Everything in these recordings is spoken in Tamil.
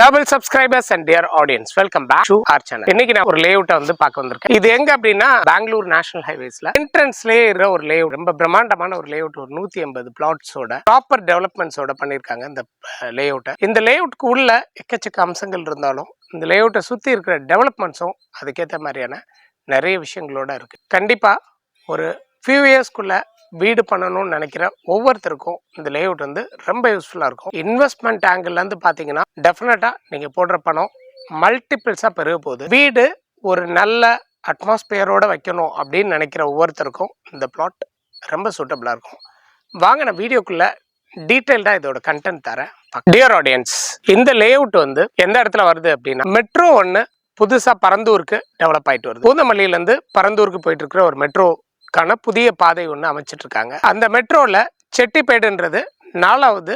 Double subscribers and dear audience welcome back to our channel இன்னைக்கு நான் ஒரு லேஅவுட்டை வந்து பார்க்க வந்திருக்கேன். இது எங்க அப்படின்னா பெங்களூர் நேஷனல் ஹைவேஸ்ல என்ட்ரன்ஸ்லேயே இருக்கிற ஒரு லேஅவுட் ரொம்ப பிரம்மாண்டமான ஒரு லேஅவுட் ஒரு நூத்தி எண்பது பிளாட்ஸோட ப்ராப்பர் டெவலப்மெண்ட்ஸோட பண்ணியிருக்காங்க இந்த லேஅவுட்டை இந்த லேஅவுட்க்கு உள்ள எக்கச்சக்க அம்சங்கள் இருந்தாலும் இந்த லேஅவுட்டை சுத்தி இருக்கிற டெவலப்மெண்ட்ஸும் அதுக்கேற்ற மாதிரியான நிறைய விஷயங்களோட இருக்கு. கண்டிப்பா ஒரு ஃபியூ இயர்ஸ்க்குள்ள வீடு பண்ணணும்னு நினைக்கிற ஒவ்வொருத்தருக்கும் இந்த லேஅவுட் வந்து ரொம்ப யூஸ்ஃபுல்லாக இருக்கும். இன்வெஸ்ட்மெண்ட் ஆங்கிள்லேருந்து பார்த்தீங்கன்னா டெஃபினட்டாக நீங்கள் போடுற பணம் மல்டிபிள்ஸாக பெருக போகுது. வீடு ஒரு நல்ல அட்மாஸ்பியரோடு வைக்கணும் அப்படின்னு நினைக்கிற ஒவ்வொருத்தருக்கும் இந்த பிளாட் ரொம்ப சூட்டபிளாக இருக்கும். வாங்க நான் வீடியோக்குள்ளே டீட்டெயில்டாக இதோட கண்டென்ட் தரேன். டியர் ஆடியன்ஸ் இந்த லேஅவுட் வந்து எந்த இடத்துல வருது அப்படின்னா மெட்ரோ ஒன்று புதுசாக பரந்தூருக்கு டெவலப் ஆகிட்டு வருது. பூந்தமல்லியிலேருந்து பரந்தூருக்கு போயிட்டு இருக்கிற ஒரு கான புதிய பாதை ஒன்று அமைச்சிட்ருக்காங்க. அந்த மெட்ரோவில் செட்டிப்பேடுன்றது நாலாவது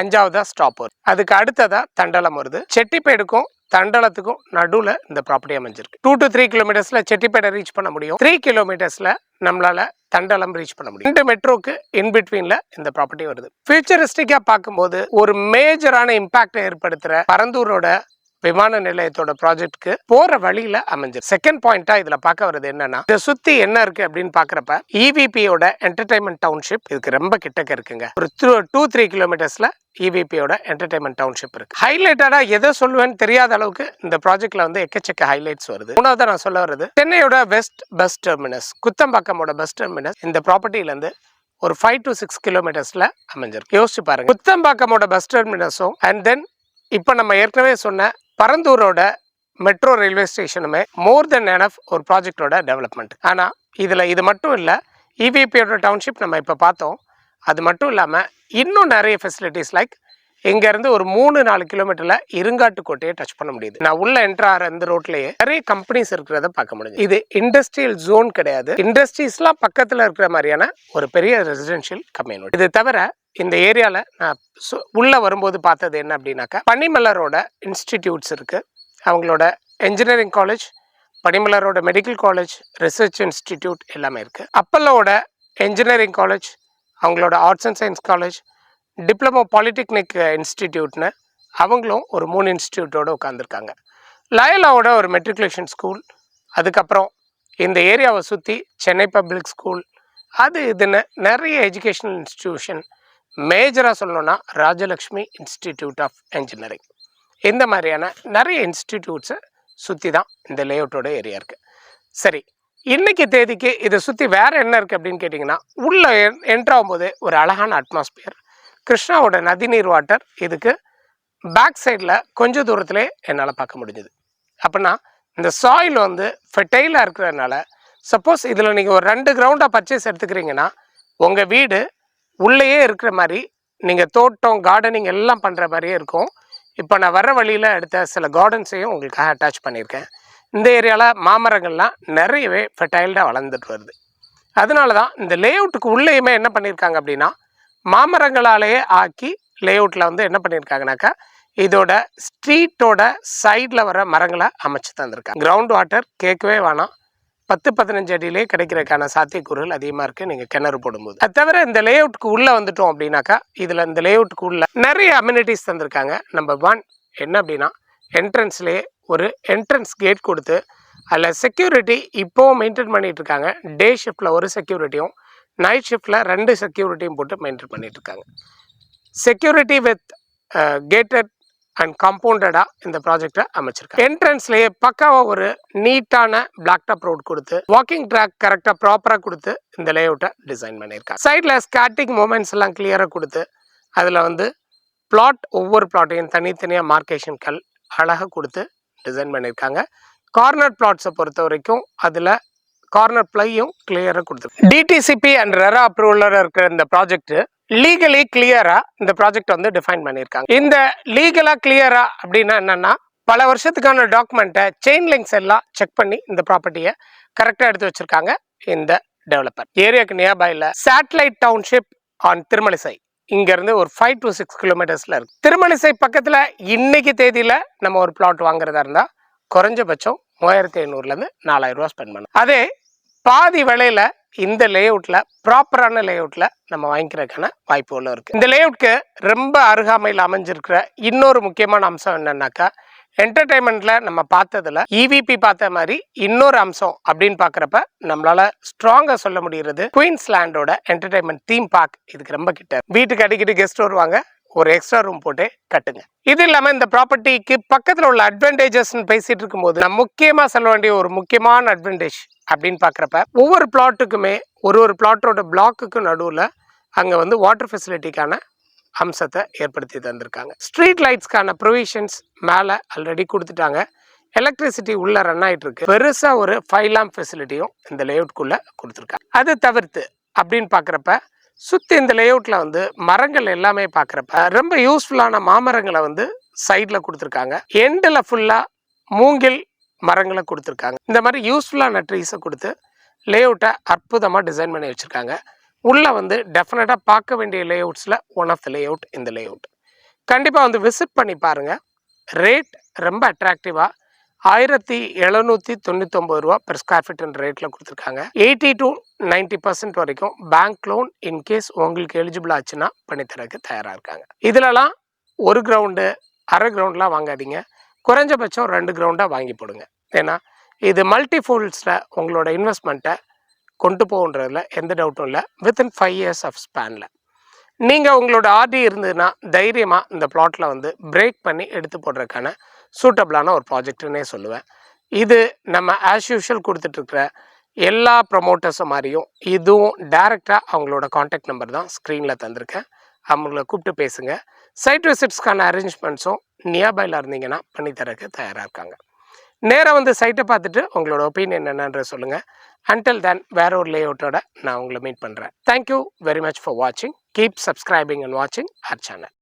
அஞ்சாவதா ஸ்டாப் வருது அதுக்கு அடுத்ததா தண்டலம் வருது. செட்டிப்பேடுக்கும் தண்டலத்துக்கும் நடுவில் இந்த ப்ராப்பர்ட்டி அமைஞ்சிருக்கு. டூ டு த்ரீ கிலோமீட்டர்ஸில் செட்டிப்பேடை ரீச் பண்ண முடியும். த்ரீ கிலோமீட்டர்ஸில் நம்மளால் தண்டலம் ரீச் பண்ண முடியும். இந்த மெட்ரோக்கு இன்பிட்வீனில் இந்த ப்ராப்பர்ட்டி வருது. ஃபியூச்சரிஸ்டிக்காக பார்க்கும்போது ஒரு மேஜரான இம்பாக்டை ஏற்படுத்துகிற பரந்தூரோட விமான நிலையத்தோட ப்ராஜெக்ட்க்கு போற வழியில அமைஞ்சிருக்கு செகண்ட் பாயிண்டா இதுல பார்க்க வர்றது என்னன்னா இதை சுத்தி என்ன இருக்கு அப்படின்னு பாக்குறப்ப இவிபியோட என்டர்டைன்மெண்ட் டவுன்ஷிப் இதுக்கு ரொம்ப கிட்டக்க இருக்குங்க. ஒரு டூ த்ரீ கிலோமீட்டர்ஸ்ல இவிபியோட என்டர்டைன்மெண்ட் டவுன்ஷிப் இருக்கு. ஹைலைட்டடா எதை சொல்லுவேன்னு தெரியாத அளவுக்கு இந்த ப்ராஜெக்ட்ல வந்து எக்கச்சக்க ஹைலைட்ஸ் வருது. மூணாவது நான் சொல்ல வர்றது சென்னையோட வெஸ்ட் பஸ் டெர்மினஸ் குத்தம்பாக்கமோட பஸ் டெர்மினஸ் இந்த ப்ராப்பர்ட்டில இருந்து ஒரு ஃபைவ் டு சிக்ஸ் கிலோமீட்டர்ஸ்ல அமைஞ்சிருக்கு. யோசிச்சு பாருங்க. குத்தம்பாக்கமோட பஸ் டெர்மினஸும் அண்ட் தென் இப்போ நம்ம ஏற்கனவே சொன்ன பரந்தூரோட மெட்ரோ ரயில்வே ஸ்டேஷனுமே மோர் தென் எனஃப் ஒரு ப்ராஜெக்டோட டெவலப்மெண்ட் ஆனால் இதில் இது மட்டும் இல்லை இவிபியோட டவுன்ஷிப் நம்ம இப்போ பார்த்தோம். அது மட்டும் இல்லாமல் இன்னும் நிறைய ஃபெசிலிட்டிஸ் லைக் இங்கேருந்து ஒரு மூணு நாலு கிலோமீட்டரில் இருங்காட்டுக்கோட்டையை டச் பண்ண முடியுது. நான் உள்ள என்ட்ரு ஆகிற அந்த ரோட்லேயே நிறைய கம்பெனிஸ் இருக்கிறத பார்க்க முடியுது இது இண்டஸ்ட்ரியல் ஜோன் கிடையாது. இண்டஸ்ட்ரீஸ்லாம் பக்கத்தில் இருக்கிற மாதிரியான ஒரு பெரிய ரெசிடென்ஷியல் கம்யூனிட்டி இது தவிர இந்த ஏரியாவில் நான் சு- வரும்போது பார்த்தது என்ன அப்படின்னாக்கா பனிமலரோட இன்ஸ்டிடியூட்ஸ் இருக்குது அவங்களோட என்ஜினியரிங் காலேஜ் பனிமலரோட மெடிக்கல் காலேஜ் ரிசர்ச் இன்ஸ்டிடியூட் எல்லாமே இருக்குது அப்பல்லோட என்ஜினியரிங் காலேஜ் அவங்களோட arts and science college diploma polytechnic இன்ஸ்டிடியூட்னு அவங்களும் ஒரு மூணு இன்ஸ்டியூட்டோடு உட்காந்துருக்காங்க லயலாவோட ஒரு மெட்ரிகுலேஷன் ஸ்கூல் அதுக்கப்புறம் இந்த ஏரியாவை சுற்றி சென்னை பப்ளிக் ஸ்கூல் அது இதுன்னு நிறைய எஜுகேஷனல் இன்ஸ்டிடியூஷன். மேஜராக சொல்லணும்னா ராஜலக்ஷ்மி இன்ஸ்டிடியூட் ஆஃப் என்ஜினியரிங். இந்த மாதிரியான நிறைய இன்ஸ்டிடியூட்ஸை சுற்றி தான் இந்த லேஅவுட்டோட ஏரியா இருக்குது சரி இன்றைக்கி தேதிக்கு இதை சுற்றி வேறு என்ன இருக்குது அப்படின்னு கேட்டிங்கன்னா உள்ளே என் என்ட்ராகும்போது ஒரு அழகான அட்மாஸ்பியர் கிருஷ்ணாவோட நதிநீர் வாட்டர் இதுக்கு பேக் சைடில் கொஞ்சம் தூரத்திலே என்னால் பார்க்க முடிஞ்சுது. அப்படின்னா இந்த சாயில் வந்து ஃபெர்டைலாக இருக்கிறதுனால சப்போஸ் இதில் நீங்கள் ஒரு ரெண்டு கிரவுண்டாக பர்ச்சேஸ் எடுத்துக்கிறீங்கன்னா உங்கள் வீடு உள்ளேயே இருக்கிற மாதிரி நீங்கள் தோட்டம் கார்டனிங் எல்லாம் பண்ணுற மாதிரியே இருக்கும். இப்போ நான் வர்ற வழியில் எடுத்த சில கார்டன்ஸையும் உங்களுக்காக அட்டாச் பண்ணியிருக்கேன். இந்த ஏரியாவில் மாமரங்கள்லாம் நிறையவே ஃபெர்டைல்டாக வளர்ந்துட்டு வருது. அதனால தான் இந்த லேஅவுட்டுக்கு உள்ளேயுமே என்ன பண்ணியிருக்காங்க அப்படின்னா மாமரங்களாலேயே ஆக்கி லேஅவுட்டில் வந்து என்ன பண்ணியிருக்காங்கனாக்கா இதோட ஸ்ட்ரீட்டோட சைடில் வர மரங்களை அமைச்சு தந்திருக்காங்க. கிரவுண்ட் வாட்டர் கேட்கவே வேணாம். பத்து பதினஞ்சு அடியிலே கிடைக்கிறதுக்கான சாத்தியக்கூறுகள் அதிகமாக இருக்குது நீங்கள் கிணறு போடும்போது. அது தவிர இந்த லேஅவுட்டுக்கு உள்ளே வந்துட்டோம் அப்படின்னாக்கா இதில் இந்த லேஅவுட்டுக்கு உள்ள நிறைய அம்யூனிட்டிஸ் தந்திருக்காங்க. நம்பர் ஒன் என்ன அப்படின்னா என்ட்ரன்ஸ்லேயே ஒரு என்ட்ரன்ஸ் கேட் கொடுத்து அதில் செக்யூரிட்டி இப்போவும் மெயின்டைன் பண்ணிகிட்டு இருக்காங்க. டே ஷிஃப்ட்டில் ஒரு செக்யூரிட்டியும் நைட் ஷிஃப்ட்டில் ரெண்டு செக்யூரிட்டியும் போட்டு மெயின்டைன் பண்ணிட்டு செக்யூரிட்டி வித் கேட்டட் அண்ட் காம்பவுண்டடாக இந்த ப்ராஜெக்டை அமைச்சிருக்காங்க. என்ட்ரன்ஸ்லேயே பக்காவாக ஒரு நீட்டான பிளாக் டாப் ரோட் கொடுத்து வாக்கிங் ட்ராக் கரெக்டாக ப்ராப்பராக கொடுத்து இந்த லேஅவுட்டை டிசைன் பண்ணியிருக்காங்க. சைடில் ஸ்கேட்டிங் மூமெண்ட்ஸ் எல்லாம் கிளியராக கொடுத்து அதில் வந்து பிளாட் ஒவ்வொரு பிளாட்டையும் தனித்தனியாக மார்க்கேஷன் கல் அழகாக கொடுத்து டிசைன் பண்ணியிருக்காங்க. கார்னர் பிளாட்ஸை பொறுத்த வரைக்கும் அதில் கார்னர் பிளையும் கிளியராக கொடுத்துருக்கு. டிடிசிபி அண்ட் ரெரா அப்ரூவலர் இருக்கிற இந்த ப்ராஜெக்ட் லீகலி கிளியரா இந்த ப்ராஜெக்ட் வந்து டிஃபைன் பண்ணியிருக்காங்க. இந்த லீகலா கிளியரா அப்படின்னா என்னன்னா பல வருஷத்துக்கான டாக்குமெண்ட்டை செயின் லிங்க்ஸ் எல்லாம் செக் பண்ணி இந்த ப்ராப்பர்ட்டியை கரெக்டாக எடுத்து வச்சிருக்காங்க இந்த டெவலப்பர் ஏரியாக்கு நியர்பையில் சேட்டலைட் டவுன்ஷிப் ஆன் திருமலிசை. இங்கேருந்து ஒரு ஃபைவ் டு சிக்ஸ் கிலோமீட்டர்ஸில் இருக்கு. திருமலிசை பக்கத்தில் இன்னைக்கு தேதியில் நம்ம ஒரு பிளாட் வாங்குறதா இருந்தால் குறைஞ்சபட்சம் மூவாயிரத்தி ஐநூறுலேருந்து நாலாயிரம் ரூபா ஸ்பெண்ட் பண்ணணும் அதே பாதி விலையில இந்த லேஅவுட்ல ப்ராப்பரான லேஅவுட்ல நம்ம வாங்கிக்கிறதுக்கான வாய்ப்புகளும் இருக்கு. இந்த லேஅவுட்க்கு ரொம்ப அருகாமையில் அமைஞ்சிருக்கிற இன்னொரு முக்கியமான அம்சம் என்னன்னாக்கா என்டர்டைன்மெண்ட்ல நம்ம பார்த்ததுல இவிபி பார்த்த மாதிரி இன்னொரு அம்சம் அப்படின்னு பார்க்குறப்ப நம்மளால ஸ்ட்ராங்கா சொல்ல முடியறது குயின்ஸ்லாண்டோட என்டர்டைன்மெண்ட் தீம் பார்க் இதுக்கு ரொம்ப கிட்ட. வீட்டுக்கு அடிக்கடி கெஸ்ட் வருவாங்க. ஒரு எக்ஸ்ட்ரா ரூம் போட்டு கட்டுங்க. இது இல்லாமல் இந்த ப்ராப்பர்ட்டிக்கு பக்கத்தில் உள்ள அட்வான்டேஜஸ்ன்னு பேசிட்டு இருக்கும்போது நான் முக்கியமாக சொல்ல வேண்டிய ஒரு முக்கியமான அட்வான்டேஜ் அப்படின்னு பார்க்குறப்ப ஒவ்வொரு பிளாட்டுக்குமே ஒரு ஒரு பிளாட்டோட பிளாக்குக்கு நடுவில் அங்கே வந்து வாட்டர் ஃபெசிலிட்டிக்கான அம்சத்தை ஏற்படுத்தி தந்திருக்காங்க. ஸ்ட்ரீட் லைட்ஸ்க்கான ப்ரொவிஷன்ஸ் மேலே ஆல்ரெடி கொடுத்துட்டாங்க. எலக்ட்ரிசிட்டி உள்ள ரன் ஆகிட்டு இருக்கு. பெருசாக ஒரு ஃபைவ் லேம்ப் ஃபெசிலிட்டியும் இந்த லேஅவுட்குள்ளே கொடுத்துருக்காங்க. அது தவிர்த்து அப்படின்னு பார்க்குறப்ப சுற்றி இந்த லேஅவுட்டில் வந்து மரங்கள் எல்லாமே பார்க்குறப்ப ரொம்ப யூஸ்ஃபுல்லான மாமரங்களை வந்து சைடில் கொடுத்துருக்காங்க. எண்டில் ஃபுல்லாக மூங்கில் மரங்களை கொடுத்துருக்காங்க. இந்த மாதிரி யூஸ்ஃபுல்லான ட்ரீஸை கொடுத்து லேஅவுட்டை அற்புதமாக டிசைன் பண்ணி வச்சுருக்காங்க. உள்ளே வந்து டெஃபினட்டாக பார்க்க வேண்டிய லேஅவுட்ஸில் ஒன் ஆஃப் த லேஅவுட் இந்த லேஅவுட் கண்டிப்பாக வந்து விசிட் பண்ணி பாருங்கள் ரேட் ரொம்ப அட்ராக்டிவாக ஆயிரத்தி எழுநூற்றி தொண்ணூத்தொம்பது ரூபா பெர் ஸ்கொயர் ஃபீட்ன்ற ரேட்டில் கொடுத்துருக்காங்க. எயிட்டி டு நைன்ட்டி பர்சன்ட் வரைக்கும் பேங்க் லோன் இன்கேஸ் உங்களுக்கு எலிஜிபிள் ஆச்சுன்னா பண்ணித்தரக்கு தயாராக இருக்காங்க. இதிலலாம் ஒரு கிரவுண்டு அரை கிரவுண்ட்லாம் வாங்காதீங்க. குறைஞ்சபட்சம் ரெண்டு கிரவுண்டாக வாங்கி போடுங்க. ஏன்னா இது மல்டி ஃபோல்ட்ஸில் உங்களோட இன்வெஸ்ட்மெண்ட்டை கொண்டு போகுன்றதுல எந்த டவுட்டும் இல்லை. வித்தின் ஃபைவ் இயர்ஸ் ஆஃப் ஸ்பேனில் நீங்கள் உங்களோட ஆர்டி இருந்ததுன்னா தைரியமாக இந்த பிளாட்டில் வந்து பிரேக் பண்ணி எடுத்து போடுறதுக்கான சூட்டபிளான ஒரு ப்ராஜெக்ட்டுன்னே சொல்லுவேன். இது நம்ம ஆஸ் யூஷுவல் கொடுத்துட்ருக்குற எல்லா ப்ரொமோட்டர்ஸும் மாதிரியும் இதுவும் டைரெக்டாக அவங்களோட காண்டாக்ட் நம்பர் தான் ஸ்க்ரீனில் தந்திருக்கேன். அவங்கள கூப்பிட்டு பேசுங்க. சைட் விசிட்ஸ்க்கான அரேஞ்ச்மெண்ட்ஸும் நியர்பையில் இருந்தீங்கன்னா பண்ணித்தரக்கு தயாராக இருக்காங்க. நேராக வந்து சைட்டை பார்த்துட்டு உங்களோட ஒப்பீனியன் என்னன்ற சொல்லுங்கள் அன்டில் தென் வேற ஒரு லேஅவுட்டோட நான் உங்களை மீட் பண்ணுறேன் தேங்க்யூ வெரி மச் ஃபார் வாட்சிங் கீப் சப்ஸ்கிரைபிங் அண்ட் வாட்சிங் ஆர் சேனல்